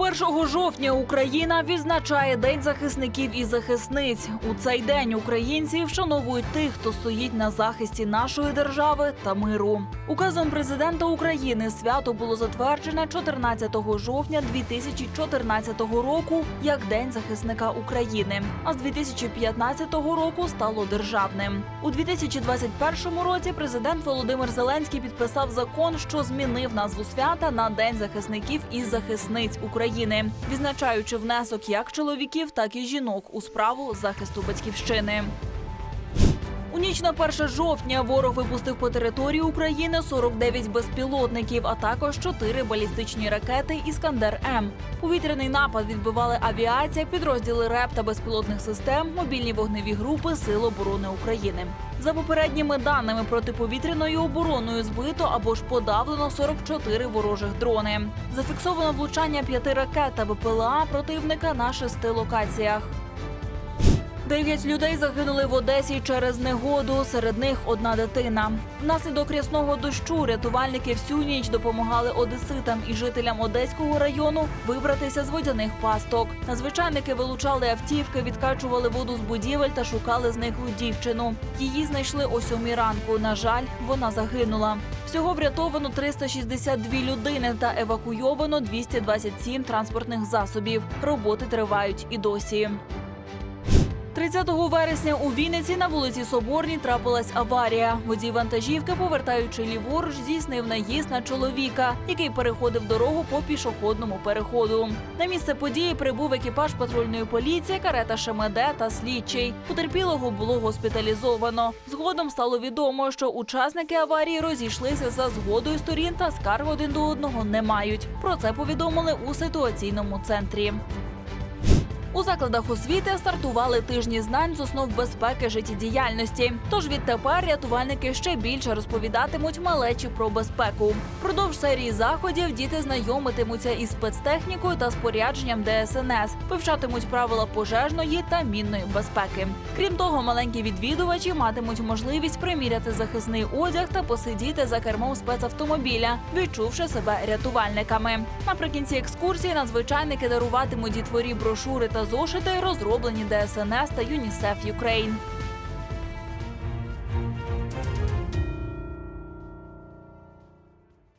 1 жовтня Україна відзначає День захисників і захисниць. У цей день українці вшановують тих, хто стоїть на захисті нашої держави та миру. Указом президента України свято було затверджене 14 жовтня 2014 року як День захисника України. А з 2015 року стало державним. У 2021 році президент Володимир Зеленський підписав закон, що змінив назву свята на День захисників і захисниць України, відзначаючи внесок як чоловіків, так і жінок у справу захисту батьківщини. У ніч на 1 жовтня ворог випустив по території України 49 безпілотників, а також 4 балістичні ракети Іскандер М. Повітряний напад відбивали авіація, підрозділи РЕП та безпілотних систем, мобільні вогневі групи Сил оборони України. За попередніми даними протиповітряною обороною збито або ж подавлено 44 ворожих дрони. Зафіксовано влучання п'яти ракет та БПЛА противника на шести локаціях. Дев'ять людей загинули в Одесі через негоду. Серед них одна дитина. Внаслідок рясного дощу рятувальники всю ніч допомагали одеситам і жителям Одеського району вибратися з водяних пасток. Надзвичайники вилучали автівки, відкачували воду з будівель та шукали зниклу дівчину. Її знайшли о сьомій ранку. На жаль, вона загинула. Всього врятовано 362 людини та евакуйовано 227 транспортних засобів. Роботи тривають і досі. 30 вересня у Вінниці на вулиці Соборній трапилась аварія. Водій вантажівки, повертаючи ліворуч, здійснив наїзд на чоловіка, який переходив дорогу по пішохідному переходу. На місце події прибув екіпаж патрульної поліції, карета ШМД та слідчий. Потерпілого було госпіталізовано. Згодом стало відомо, що учасники аварії розійшлися за згодою сторін та скарг один до одного не мають. Про це повідомили у ситуаційному центрі. У закладах освіти стартували тижні знань з основ безпеки життєдіяльності. Тож відтепер рятувальники ще більше розповідатимуть малечі про безпеку. Продовж серії заходів діти знайомитимуться із спецтехнікою та спорядженням ДСНС, вивчатимуть правила пожежної та мінної безпеки. Крім того, маленькі відвідувачі матимуть можливість приміряти захисний одяг та посидіти за кермом спецавтомобіля, відчувши себе рятувальниками. Наприкінці екскурсії надзвичайники даруватимуть дітворі брошури та зошити, розроблені ДСНС та ЮНІСЕФ Юкрейн.